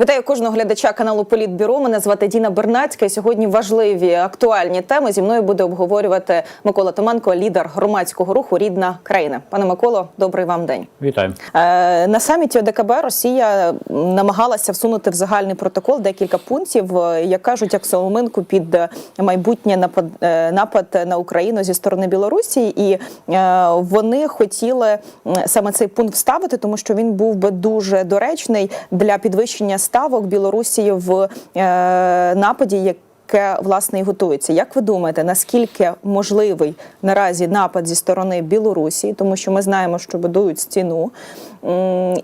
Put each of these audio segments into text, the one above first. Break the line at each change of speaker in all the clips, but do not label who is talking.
Вітаю кожного глядача каналу Політбюро. Мене звати Діна Бернацька. І Сьогодні важливі актуальні теми зі мною буде обговорювати Микола Томенко, лідер громадського руху Рідна країна. Пане Миколо, добрий вам день.
Вітаю.
Е, На саміті ОДКБ Росія намагалася всунути в загальний протокол декілька пунктів, е, як кажуть, як соломинку під майбутнє напад, е, напад на Україну зі сторони Білорусі, і вони хотіли саме цей пункт вставити, тому що він був би дуже доречний для підвищення ставок Білорусі в е, нападі, яке власне і готується. Як ви думаєте, наскільки можливий наразі напад зі сторони Білорусі, тому що ми знаємо, що будують стіну?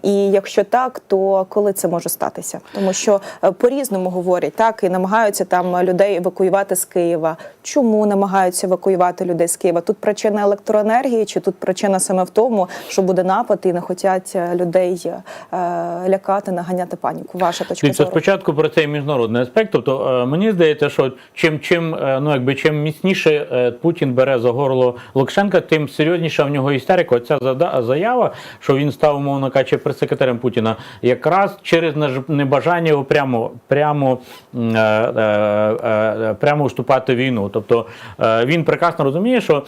І якщо так, то коли це може статися? Тому що е, по-різному говорять так і намагаються там людей евакуювати з Києва. Чому намагаються евакуювати людей з Києва? Тут причина електроенергії, чи тут причина саме в тому, що буде напад і не хочуть людей е, лякати, наганяти паніку? Ваша точка зору?
спочатку про цей міжнародний аспект. Тобто е, мені здається, що чим чим е, ну якби чим міцніше е, Путін бере за горло Лукашенка, тим серйозніша в нього істерика. Оця заява, що він став умовно кажучи, прес-секретарем Путіна, якраз через небажання прямо прямо е, е, е, прямо вступати в війну. Тобто він прекрасно розуміє, що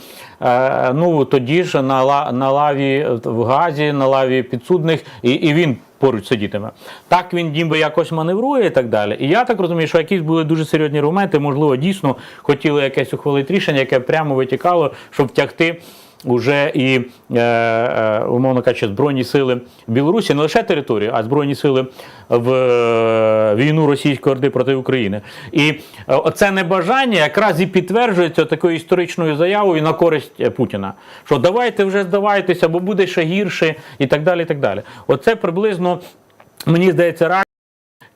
ну тоді ж на на лаві в Газі, на лаві підсудних, і, і він поруч сидітиме. Так він ніби якось маневрує і так далі. І я так розумію, що якісь були дуже серйозні аргументи, можливо, дійсно хотіли якесь ухвалити рішення, яке прямо витікало, щоб втягти. Уже і е, е, умовно кажучи, збройні сили Білорусі не лише територію, а збройні сили в е, війну російської орди проти України. І е, оце небажання якраз і підтверджується такою історичною заявою на користь Путіна. Що давайте вже здавайтеся, бо буде ще гірше, і так далі. І так далі. Оце приблизно мені здається, реально.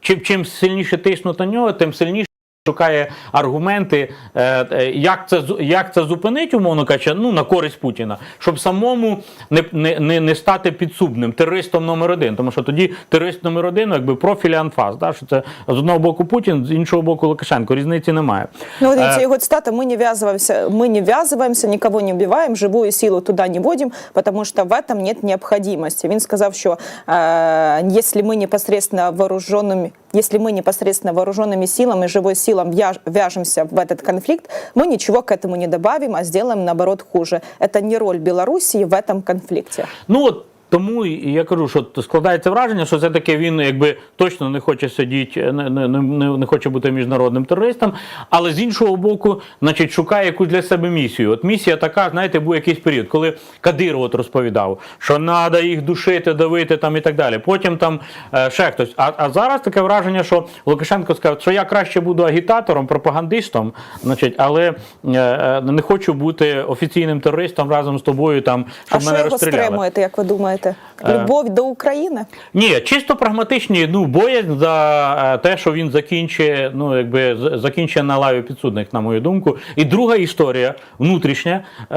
Чим, чим сильніше тиснуть на нього, тим сильніше шукає аргументи, е, е, як це зу- як це зупинить, умовно кажучи, ну на користь Путіна, щоб самому не, не, не, не стати підсудним терористом номер один. Тому що тоді терорист номер один, ну, якби профіль анфас. Да, що це з одного боку Путін, з іншого боку Лукашенко. Різниці немає.
Ну, вот видите,
Э,
его цитата «Мы не ввязываемся, мы не ввязываемся, никого не убиваем, живую силу туда не вводим, потому что в этом нет необходимости». Він сказав, що э, если мы непосредственно вооруженными, если мы непосредственно вооруженными силами, живой силам вяж- вяжемся в этот конфликт, мы ничего к этому не добавим, а сделаем наоборот хуже. Это не роль Белоруссии в этом конфликте.
Ну от тому я кажу, що складається враження, що все-таки він якби точно не хоче сидіти, не, не, не, не хоче бути міжнародним терористом, але з іншого боку, значить, шукає якусь для себе місію. От місія така, знаєте, був якийсь період, коли Кадиров от розповідав, що треба їх душити, давити там і так далі. Потім там е, ще хтось. А, а зараз таке враження, що Лукашенко сказав, що я краще буду агітатором, пропагандистом, значить, але е, е, не хочу бути офіційним терористом разом з тобою, там, щоб
а що його стримуєте, як ви думаєте?
Е.
Любов до України?
Ні, чисто прагматичні, ну, боязнь за е, те, що він закінчує, ну, якби з- закінчує на лаві підсудних, на мою думку. І друга історія, внутрішня, е,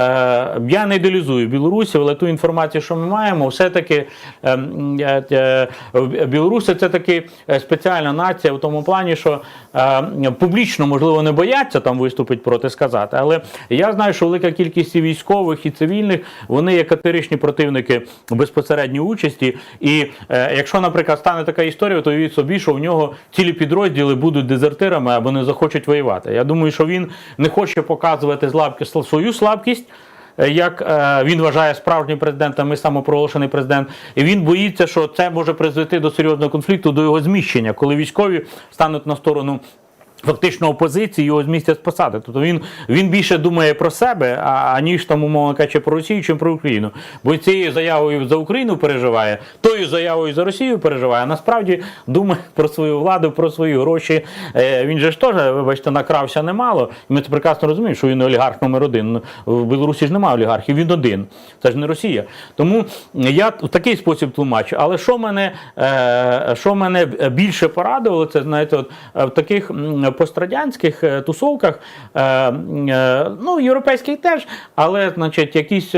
я не ідеалізую Білорусі, але ту інформацію, що ми маємо, все-таки е, м, е, е, білоруси це таки спеціальна нація в тому плані, що публічно, можливо, не бояться там виступити проти сказати, але я знаю, що велика кількість і військових і цивільних, вони є категоричні противники безпосередньої участі. І е, якщо, наприклад, стане така історія, то уявіть собі, що в нього цілі підрозділи будуть дезертирами або не захочуть воювати. Я думаю, що він не хоче показувати слабкість, свою слабкість. е, Як е, він вважає справжнім президентом і самопроголошений президент, і він боїться, що це може призвести до серйозного конфлікту, до його зміщення, коли військові стануть на сторону фактично опозиції його змістять з посади. Тобто він, він більше думає про себе, аніж там, умовно кажучи, про Росію, чим про Україну. Бо цією заявою за Україну переживає, тою заявою за Росію переживає, а насправді думає про свою владу, про свої гроші. Е, він же ж теж, вибачте, накрався немало. І ми це прекрасно розуміємо, що він олігарх номер один. В Білорусі ж немає олігархів, він один. Це ж не Росія. Тому я в такий спосіб тлумачу. Але що мене, е, що мене більше порадувало, це знаєте, от е, в таких пострадянських е, тусовках, е, е, ну європейських теж, але значить, якісь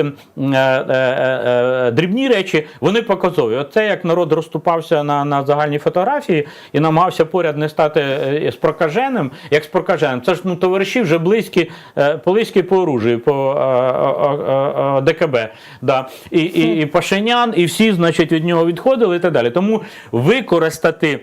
дрібні речі, вони показові. Оце як народ розступався на, на загальній фотографії і намагався поряд не стати з прокаженим, як з прокаженим. Це ж ну товариші вже близькі, близькі по оружію, по ДКБ. Да. І, і, і Пашинян, і всі, значить, від нього відходили і так далі. Тому використати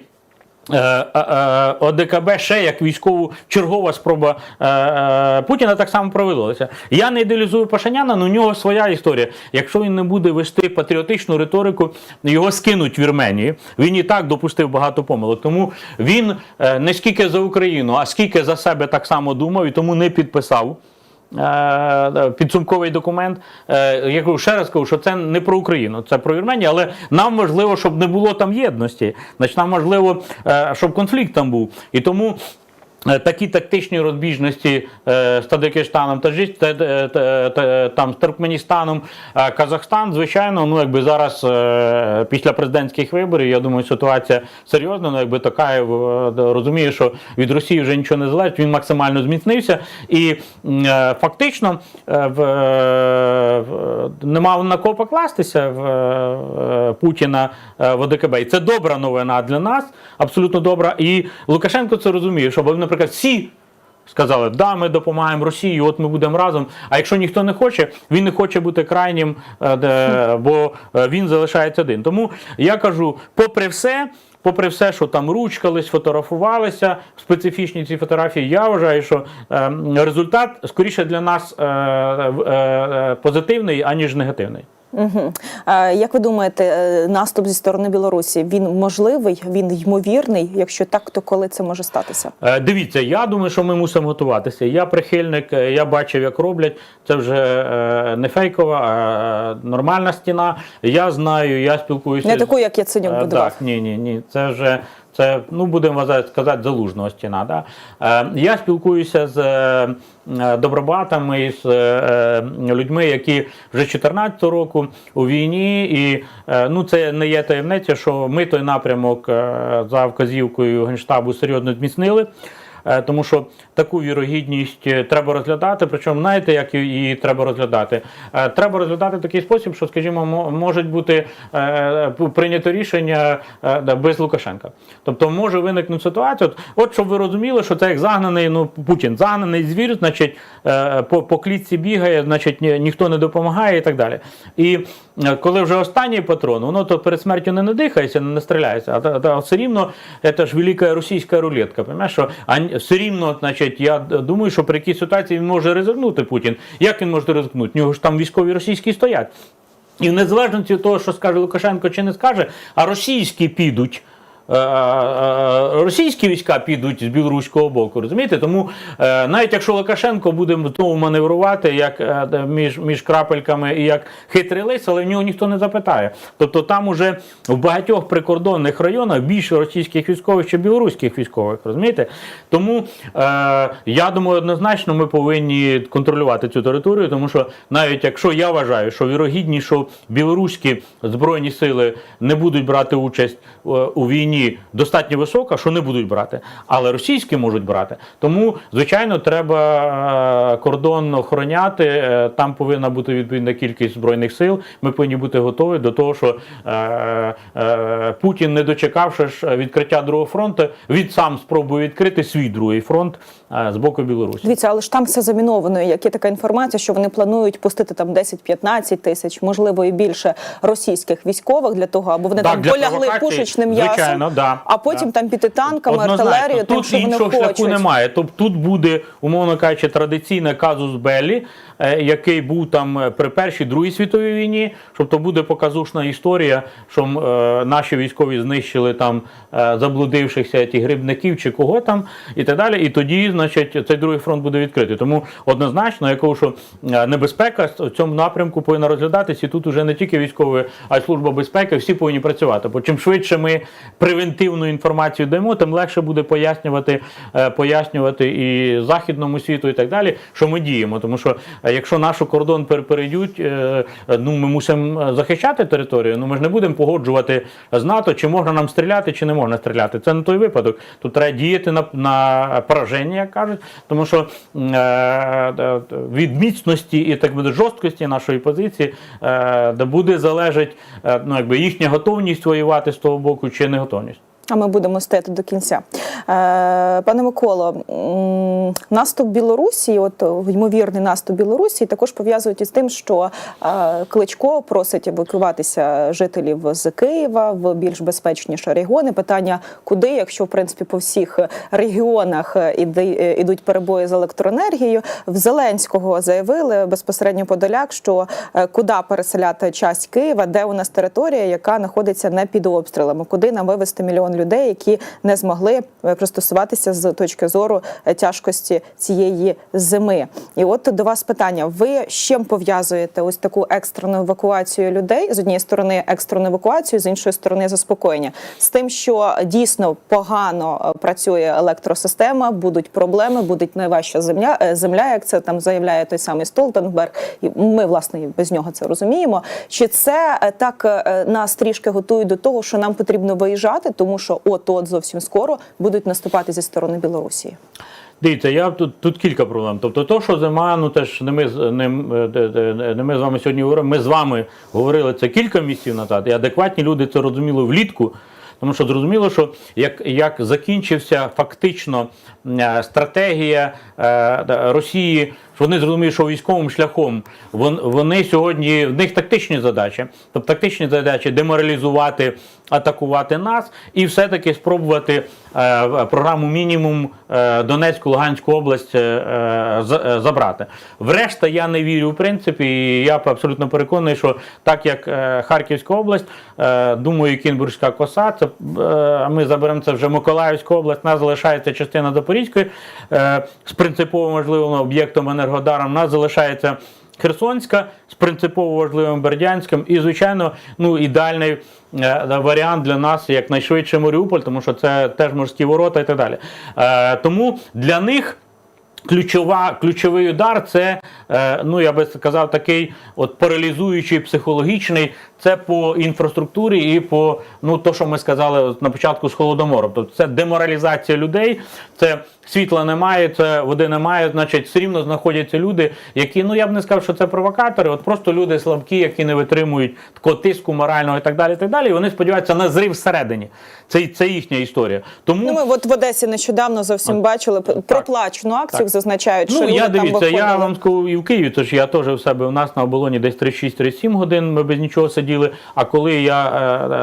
ОДКБ ще як військову чергова спроба е, е, Путіна так само проводилася. Я не ідеалізую Пашиняна, але у нього своя історія. Якщо він не буде вести патріотичну риторику, його скинуть в Вірменії. Він і так допустив багато помилок. Тому він е, не скільки за Україну, а скільки за себе так само думав і тому не підписав. Е, Підсумковий документ. Е, Я кажу, ще раз кажу, що це не про Україну, це про Вірменію, але нам важливо, щоб не було там єдності. Значить, нам важливо, е, щоб конфлікт там був. І тому. Е, Такі тактичні розбіжності е, з Таджикистаном, та- та- та- та- там, з Туркменістаном, е, Казахстан, звичайно, ну якби зараз е, після президентських виборів, я думаю, ситуація серйозна. Ну якби е, розуміє, що від Росії вже нічого не залежить, він максимально зміцнився. І е, фактично е, е, не мав на кого покластися в е, Путіна е, в ОДКБ. І це добра новина для нас, абсолютно добра. І Лукашенко це розуміє, що, бо, наприклад, всі. Сказали, да, ми допомагаємо Росії, от ми будемо разом. А якщо ніхто не хоче, він не хоче бути крайнім, е, бо е, він залишається один. Тому я кажу, попри все, попри все, що там ручкались, фотографувалися, специфічні ці фотографії, я вважаю, що е, результат скоріше для нас е, е, е, позитивний, аніж негативний.
Угу. Як ви думаєте, е, наступ зі сторони Білорусі він можливий, він ймовірний? Якщо так, то коли це може статися?
Е, Дивіться, я думаю, що ми мусимо готуватися. Я прихильник, е, я бачив, як роблять. Це вже е, не фейкова, а е, нормальна стіна. Я знаю, я спілкуюся.
Не таку, як Яценюк
Е,
будував.
Так, ні, ні, ні. Це вже це, ну будемо вважати, сказати, залужного стіна. Да? Е, я спілкуюся з е, е, добробатами, з е, людьми, які вже 14 року у війні, і е, ну це не є таємниця, що ми той напрямок е, за вказівкою генштабу серйозно зміцнили. Е, Тому що таку вірогідність е, треба розглядати. Причому знаєте, як її треба розглядати? Е, Треба розглядати в такий спосіб, що, скажімо, можуть бути прийнято рішення без Лукашенка. Тобто може виникнути ситуація. От, от щоб ви розуміли, що це як загнаний ну, Путін, загнаний звір, значить, по, по клітці бігає, значить, ні, ніхто не допомагає і так далі. І коли вже останній патрон, воно то перед смертю не надихається, не настріляється, а, та- та все рівно це ж велика російська рулетка. Понимаєш, що все рівно, значить, я думаю, що при якій ситуації він може ризикнути Путін. Як він може ризикнути? У нього ж там військові російські стоять. І в незалежності від того, що скаже Лукашенко чи не скаже, а російські підуть. Е, е, Російські війська підуть з білоруського боку, розумієте? Тому е, навіть якщо Лукашенко буде знову маневрувати як е, між, між крапельками і як хитрий лис, але в нього ніхто не запитає. Тобто там уже в багатьох прикордонних районах більше російських військових, чи білоруських військових, розумієте? Тому е, я думаю, однозначно ми повинні контролювати цю територію, тому що навіть якщо я вважаю, що вірогідність, що білоруські збройні сили не будуть брати участь е, у війні достатньо висока, що не будуть брати, але російські можуть брати. Тому, звичайно, треба е, кордон охороняти. е, Там повинна бути відповідна кількість збройних сил. Ми повинні бути готові до того, що е, Путін, не дочекавши відкриття другого фронту, він сам спробує відкрити свій другий фронт з боку Білорусі.
Дивіться, але ж там все заміновано. Як є така інформація, що вони планують пустити там 10-15 тисяч, можливо, і більше російських військових для того, аби вони
Так,
там полягли пушечним м'ясом,
звичайно, да,
а потім
да.
там піти танками,
Однозначно.
артилерією, тим,
тут
що вони
іншого
хочуть.
шляху немає. Тобто тут буде, умовно кажучи, традиційний казус Беллі, е, який був там е, при Першій Другій світовій війні. Тобто буде показушна історія, що е, наші військові знищили там е, заблудившихся ті грибників чи кого там, і так далі. І тоді, значить, цей другий фронт буде відкритий. Тому однозначно, я кажу, що е, небезпека в цьому напрямку повинна розглядатися. І тут уже не тільки військові, а й служба безпеки, всі повинні працювати. Бо чим швидше ми превентивну інформацію даємо, тим легше буде пояснювати, е, пояснювати і західному світу, і так далі, що ми діємо. Тому що е, якщо наш кордон пер- перейдуть, е, ну ми мусимо захищати територію. Ну ми ж не будемо погоджувати з НАТО, чи можна нам стріляти, чи не можна стріляти. Це не той випадок. Тут треба діяти на, на пораження, як кажуть, тому що від міцності і так буде жорсткості нашої позиції, де буде залежить ну, якби їхня готовність воювати з того боку чи не готовність.
А ми будемо стояти до кінця. Е, Пане Миколо, наступ Білорусі, от ймовірний наступ Білорусі, також пов'язують із тим, що е, Кличко просить евакуюватися жителів з Києва в більш безпечніші регіони. Питання, куди, якщо в принципі по всіх регіонах ідуть перебої з електроенергією. В Зеленського заявили безпосередньо Подоляк, що е, куди переселяти часть Києва, де у нас територія, яка знаходиться не під обстрілами, куди нам вивезти людей, які не змогли е, пристосуватися з точки зору е, тяжкості цієї зими. І от до вас питання: ви з чим пов'язуєте ось таку екстрену евакуацію людей з однієї сторони екстрену евакуацію, з іншої сторони заспокоєння з тим, що дійсно погано е, працює електросистема, будуть проблеми, буде найважча земля, земля, як це там заявляє той самий Столтенберг. І ми власне без нього це розуміємо. Чи це так нас трішки готують до того, що нам потрібно виїжджати, тому от от зовсім скоро будуть наступати зі сторони Білорусі?
Дивіться, я тут, тут кілька проблем. Тобто, то, що зима, ну теж не ми, не, е, де- де- не ми з вами сьогодні говоримо. Ми з вами говорили це кілька місяців назад, і адекватні люди це розуміли влітку. Тому що зрозуміло, що як, як закінчився фактично е, стратегія е, Росії, вони зрозуміли, що військовим шляхом вон, вони сьогодні в них тактичні задачі, тобто тактичні задачі деморалізувати, атакувати нас і все-таки спробувати е, програму мінімум е, Донецьку, Луганську область е, забрати. Врешта я не вірю, в принципі, і я абсолютно переконаний, що так як Харківська область, думаю, Кінбурзька коса, це ми заберемо це вже Миколаївська область, нас залишається частина Запорізької з принципово важливим об'єктом енергодаром. У нас залишається. Херсонська з принципово важливим Бердянським, і звичайно, ну ідеальний е, варіант для нас якнайшвидше Маріуполь, тому що це теж морські ворота і так далі. Е, тому для них. Ключова, ключовий удар це, е, ну я би сказав, такий от паралізуючий психологічний. Це по інфраструктурі і по ну то, що ми сказали на початку з холодомором. Тобто це деморалізація людей, це світла немає, це води немає. Значить, все рівно знаходяться люди, які ну я б не сказав, що це провокатори. От просто люди слабкі, які не витримують такого тиску морального і так далі. І так далі. І вони сподіваються на зрив всередині. Це це їхня історія. Тому
Ну ми от в Одесі нещодавно зовсім бачили проплачену акцію.
Так.
зазначають, що
Ну,
люди
я
там
дивіться,
виходили.
я вам скажу і в Києві, тож я теж в себе у нас на оболоні десь 36-37 годин ми без нічого сиділи. А коли я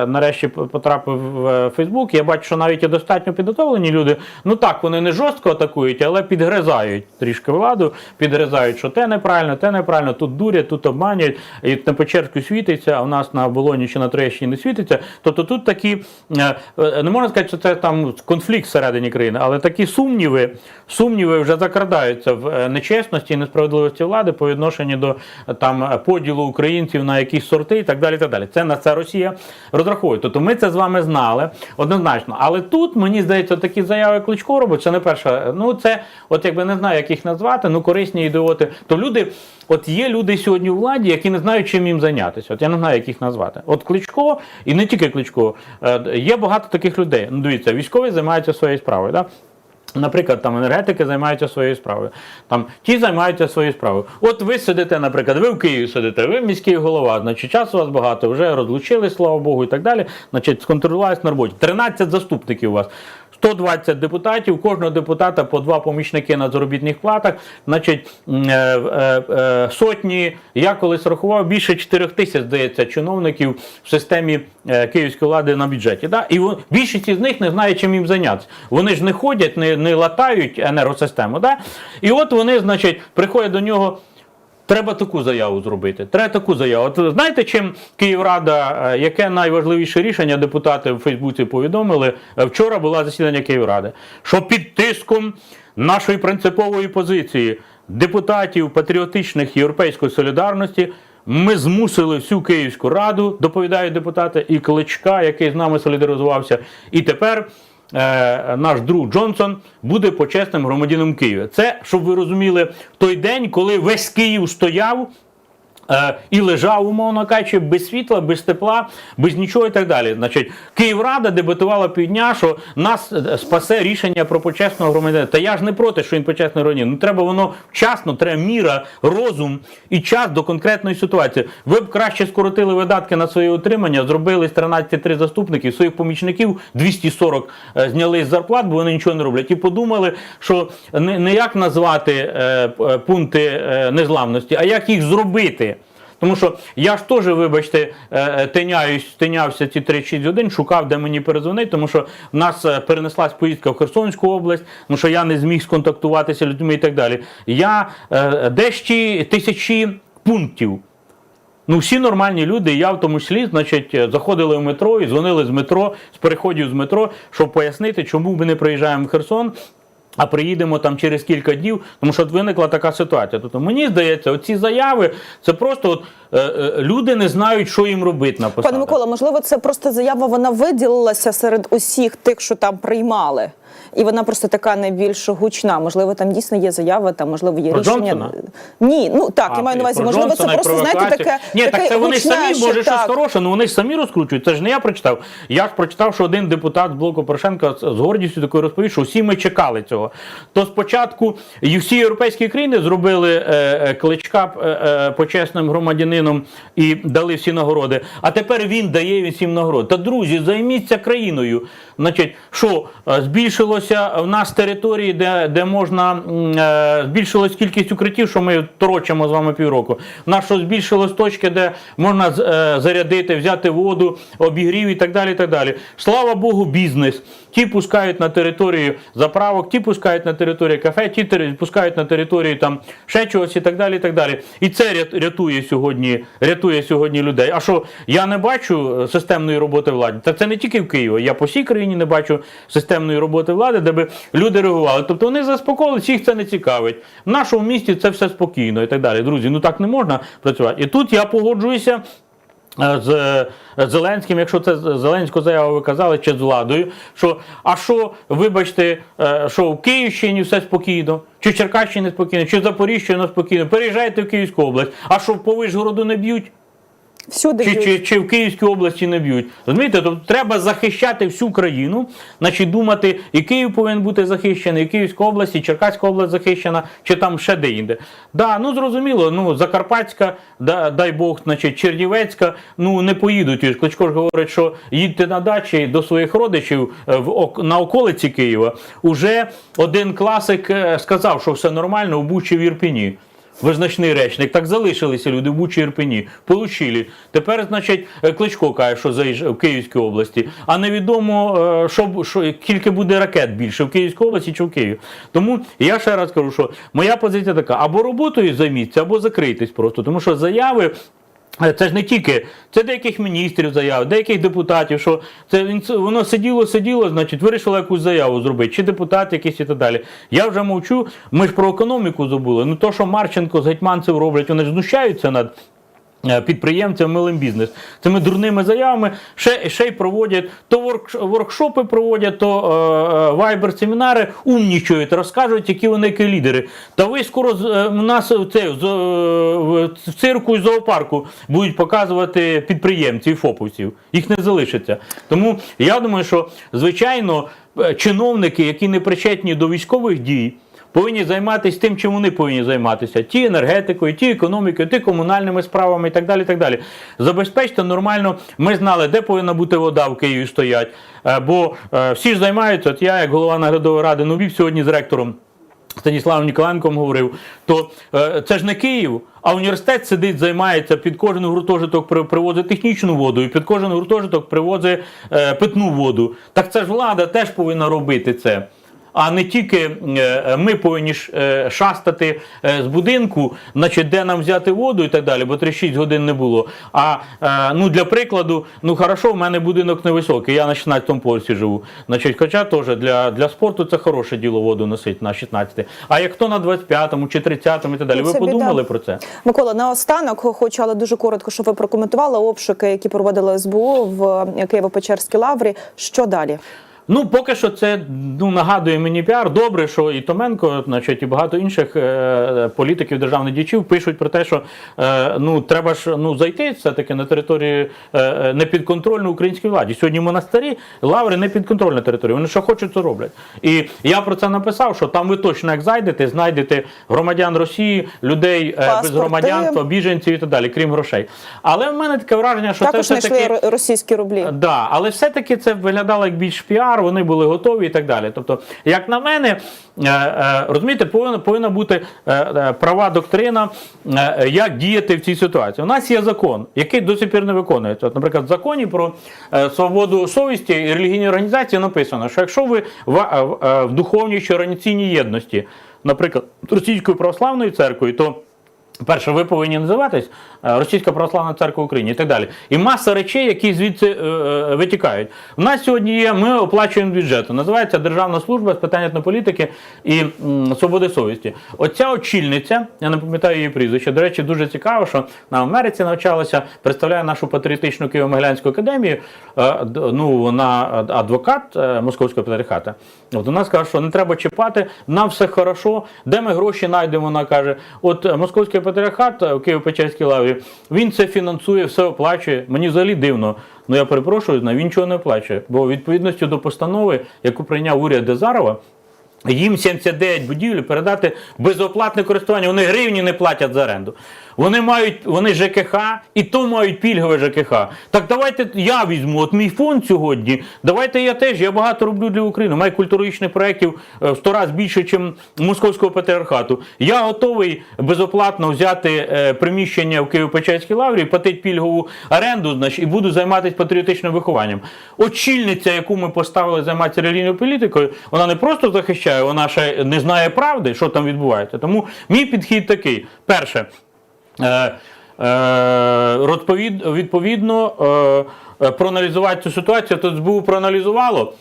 е, нарешті потрапив в Фейсбук, я бачу, що навіть і достатньо підготовлені люди. Ну так, вони не жорстко атакують, але підгризають трішки владу, підгризають, що те неправильно, те неправильно, тут дурять, тут обманюють, і на Печерську світиться, а у нас на оболоні чи на Троєщині не світиться. Тобто тут такі, е, е, не можна сказати, що це там конфлікт всередині країни, але такі сумніви, сумніви вже закрадаються в е, нечесності і несправедливості влади по відношенню до е, там е, поділу українців на якісь сорти і так далі. І так далі. Це на це Росія розраховує. Тобто ми це з вами знали однозначно. Але тут мені здається, такі заяви Кличко робить. Це не перша. Ну це, от якби не знаю, як їх назвати, ну корисні ідіоти. То люди, от є люди сьогодні у владі, які не знають, чим їм зайнятися. От я не знаю, як їх назвати. От Кличко, і не тільки Кличко, е, є багато таких людей. Ну, дивіться, військові займаються своєю справою. Да? Наприклад, там енергетики займаються своєю справою. Там ті займаються своєю справою. От ви сидите, наприклад, ви в Києві сидите, ви міський голова, значить часу у вас багато, вже розлучили, слава Богу, і так далі. Значить, сконтролювалися на роботі. 13 заступників у вас. 120 депутатів, кожного депутата по два помічники на заробітних платах, значить е, е, е, сотні. Я колись рахував більше 4 тисяч, здається, чиновників в системі київської влади на бюджеті. Да? І більшість із них не знає, чим їм зайнятися. Вони ж не ходять, не, не латають енергосистему. Да? І от вони, значить, приходять до нього. Треба таку заяву зробити. Треба таку заяву. От знаєте, чим Київрада, е, яке найважливіше рішення депутати в Фейсбуці повідомили? Е, Вчора було засідання Київради, що під тиском нашої принципової позиції депутатів патріотичних європейської солідарності. Ми змусили всю Київську раду, доповідають депутати, і Кличка, який з нами солідаризувався. І тепер е, наш друг Джонсон буде почесним громадянином Києва. Це, щоб ви розуміли, той день, коли весь Київ стояв і лежав, умовно кажучи, без світла, без тепла, без нічого і так далі. Значить, Київрада дебатувала півдня, що нас е, спасе рішення про почесного громадянина. Та я ж не проти, що він почесний громадянин. Ну треба воно вчасно, треба міра, розум і час до конкретної ситуації. Ви б краще скоротили видатки на своє утримання, зробили з 13 заступників, своїх помічників 240 е, зняли з зарплат, бо вони нічого не роблять. І подумали, що не, як назвати е, е, пункти е, незламності, а як їх зробити. Тому що я ж теж, вибачте, е, тиняюсь, тинявся ці 36 годин, шукав, де мені перезвонити, тому що в нас е, перенеслась поїздка в Херсонську область, тому що я не зміг сконтактуватися людьми і так далі. Я е, дещі тисячі пунктів. Ну, всі нормальні люди, я в тому числі, значить, е, заходили в метро і дзвонили з метро, з переходів з метро, щоб пояснити, чому ми не приїжджаємо в Херсон. А приїдемо там через кілька днів, тому що виникла така ситуація. Тобто мені здається, оці заяви це просто от, люди не знають, що їм робити на посадах.
Пане Микола, можливо, це просто заява вона виділилася серед усіх тих, що там приймали. І вона просто така найбільш гучна. Можливо, там дійсно є заява, там можливо є
Про
рішення.
Джонсона?
Ні, ну так,
А,
я маю на увазі. Можливо, це
Джонсона і
просто знаєте таке.
Ні,
таке
так це вони
гучне,
самі,
що
може, щось хороше, але вони ж самі розкручують. Це ж не я прочитав. Я ж прочитав, що один депутат з блоку Порошенка з з гордістю такою розповів, що всі ми чекали цього. То спочатку і всі європейські країни зробили е, е, кличка е, е, почесним громадянином і дали всі нагороди. А тепер він дає всім нагороди. Та друзі, займіться країною. Значить, що е, збільшилося в нас території, де, де можна е, збільшилась кількість укриттів, що ми торочимо з вами півроку. В нас що збільшилось точки, де можна е, зарядити, взяти воду, обігрів і так далі. І так далі. Слава Богу, бізнес. Ті пускають на територію заправок, ті пускають на територію кафе, ті пускають на територію там ще чогось і так далі. І так далі. І це рятує сьогодні, рятує сьогодні людей. А що я не бачу е, системної роботи влади? Та це не тільки в Києві. Я по всій країні не бачу системної роботи влади, де би люди реагували. Тобто вони заспокоїли, всіх це не цікавить. В нашому місті це все спокійно і так далі. Друзі, ну так не можна працювати. І тут я погоджуюся. Е, З е, Зеленським, якщо це Зеленську заяву ви казали, чи з владою, що а що, вибачте, е, що в Київщині все спокійно, чи в Черкащині спокійно, чи в Запоріжжі спокійно, переїжджайте в Київську область, а що по Вишгороду не б'ють?
Всюди
Чи, чи, чи в Київській області не б'ють. Розумієте, тобто треба захищати всю країну, значить думати, і Київ повинен бути захищений, і Київська область, і Черкаська область захищена, чи там ще де-інде. Да, ну зрозуміло, ну Закарпатська, да, дай Бог, значить, Чернівецька, ну не поїдуть. Кличко ж говорить, що їдьте на дачі до своїх родичів е, в на околиці Києва. Уже один класик е, сказав, що все нормально у Бучі в Ірпіні. Визначний речник. Так залишилися люди в Бучі Ірпені. Получили. Тепер, значить, е, Кличко каже, що заїжджає в Київській області. А невідомо, е, що, що кілька буде ракет більше в Київській області чи в Києві. Тому я ще раз кажу, що моя позиція така: або роботою займіться, або закрийтесь просто. Тому що заяви. Е, Це ж не тільки це деяких міністрів заяв, деяких депутатів, що це воно сиділо, сиділо, значить, вирішило якусь заяву зробити, чи депутат якийсь і так далі. Я вже мовчу. Ми ж про економіку забули. Ну то, що Марченко з гетьманцев роблять, вони ж знущаються над. Е, Підприємцям милим бізнес цими дурними заявами ще, ще й проводять то воркш- воркшопи проводять, то е, вайбер семінари умнічують, розказують, які вони які лідери. Та ви скоро з- е, у нас це з- е, в цирку і зоопарку будуть показувати підприємців і фоповців. Їх не залишиться. Тому я думаю, що звичайно е, чиновники, які не причетні до військових дій повинні займатися тим, чим вони повинні займатися: ті енергетикою, ті економікою, ті комунальними справами і так далі. Так далі. Забезпечте нормально. Ми знали, де повинна бути вода в Києві стоять. Е, Бо е, всі ж займаються. От я, як голова наглядової ради, ну вів сьогодні з ректором. Станіславом Ніколенком говорив, то е, це ж не Київ, а університет сидить, займається під кожен гуртожиток привозить технічну воду, і під кожен гуртожиток привозить е, питну воду. Так це ж влада теж повинна робити це. А не тільки е, ми повинні е, шастати е, з будинку, значить, де нам взяти воду і так далі, бо 36 годин не було. А ну, для прикладу, ну хорошо, в мене будинок невисокий, я на 16-му поверсі живу. Значить, хоча теж для, для спорту це хороше діло воду носить на 16. А як хто на 25-му чи 30-му і так далі, ви
це біда.
подумали про це?
Микола, наостанок хочу, але дуже коротко, щоб ви прокоментували обшуки, які проводили СБУ в Києво-Печерській лаврі. Що далі?
Ну, поки що це ну, нагадує мені піар. Добре, що і Томенко, значить, і багато інших е, політиків, державних діячів пишуть про те, що е, ну, треба ж ну, зайти все-таки на територію е, е, непідконтрольну українській владі. Сьогодні монастирі, лаври не підконтрольна територія. Вони що хочуть, то роблять. І я про це написав, що там ви точно як зайдете, знайдете громадян Росії, людей е, без громадянства, біженців і так далі, крім грошей. Але в мене таке враження, що
Також
це все таки.
ро- російські рублі.
Да, але все-таки це виглядало як більш піар, вони були готові і так далі. Тобто, як на мене, е, е, розумієте, повинна, повинна бути е, права доктрина, як діяти в цій ситуації. У нас є закон, який до сих пір не виконується. От, наприклад, в законі про свободу совісті і релігійні організації написано, що якщо ви в духовній чи організаційній єдності, наприклад, російською православною церквою, то Перше, ви повинні називатись е, Російська православна церква України і так далі. І маса речей, які звідси е, е, витікають. У нас сьогодні є, ми оплачуємо бюджету. Називається Державна служба з питань етнополітики і м, свободи совісті. Оця очільниця, я не пам'ятаю її прізвище. До речі, дуже цікаво, що на Америці навчалася, представляє нашу патріотичну Києво-Могилянську академію. Е, Ну, вона адвокат е, Московського патріархату. От вона сказала, що не треба чіпати, нам все хорошо. Де ми гроші знайдемо? Вона каже: от е, Московський патріархат е, в Києво-Печерській лаврі, він це фінансує, все оплачує. Мені взагалі дивно. Ну я перепрошую, він нічого не оплачує. Бо відповідності до постанови, яку прийняв уряд Дезарова. Їм 79 будівель передати безоплатне користування. Вони гривні не платять за оренду. Вони мають вони ЖКХ і то мають пільгове ЖКХ. Так давайте я візьму. От мій фонд сьогодні. Давайте я теж. Я багато роблю для України. Маю культурологічних проєктів е, в 100 разів більше, ніж московського патріархату. Я готовий безоплатно взяти е, приміщення в Києво-Печерській лаврі, платити пільгову оренду, значить, і буду займатися патріотичним вихованням. Очільниця, яку ми поставили займатися релігійною політикою, вона не просто захищає, вона ще не знає правди, що там відбувається. Тому мій підхід такий: перше. Е, е, відповідно е, проаналізувати цю ситуацію, то СБУ проаналізувало.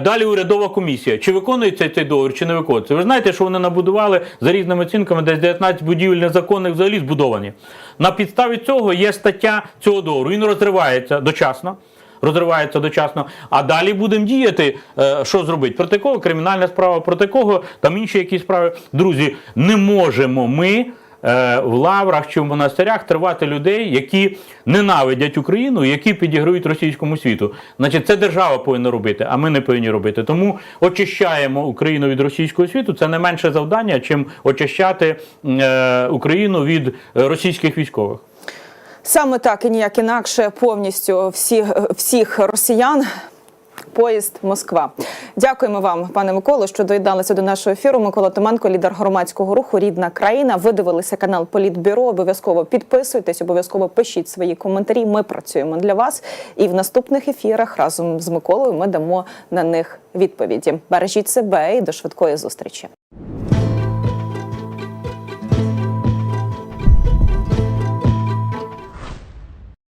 Далі урядова комісія. Чи виконується цей договір, чи не виконується. Ви знаєте, що вони набудували за різними оцінками, десь 19 будівель незаконних взагалі збудовані. На підставі цього є стаття цього договору. Він розривається дочасно. Розривається дочасно, а далі будемо діяти. Що зробити? Проти кого кримінальна справа, проти кого там інші якісь справи. Друзі, не можемо ми в лаврах чи в монастирях тривати людей, які ненавидять Україну, які підіграють російському світу. Значить, це держава повинна робити, а ми не повинні робити. Тому очищаємо Україну від російського світу. Це не менше завдання, чим очищати е, Україну від е, російських військових.
Саме так і ніяк інакше повністю всі, всіх росіян. Поїзд Москва. Дякуємо вам, пане Миколо, що доєдналися до нашого ефіру. Микола Томенко, лідер громадського руху Рідна країна. Ви дивилися канал Політбюро. Обов'язково підписуйтесь, обов'язково пишіть свої коментарі. Ми працюємо для вас. І в наступних ефірах разом з Миколою ми дамо на них відповіді. Бережіть себе і до швидкої зустрічі.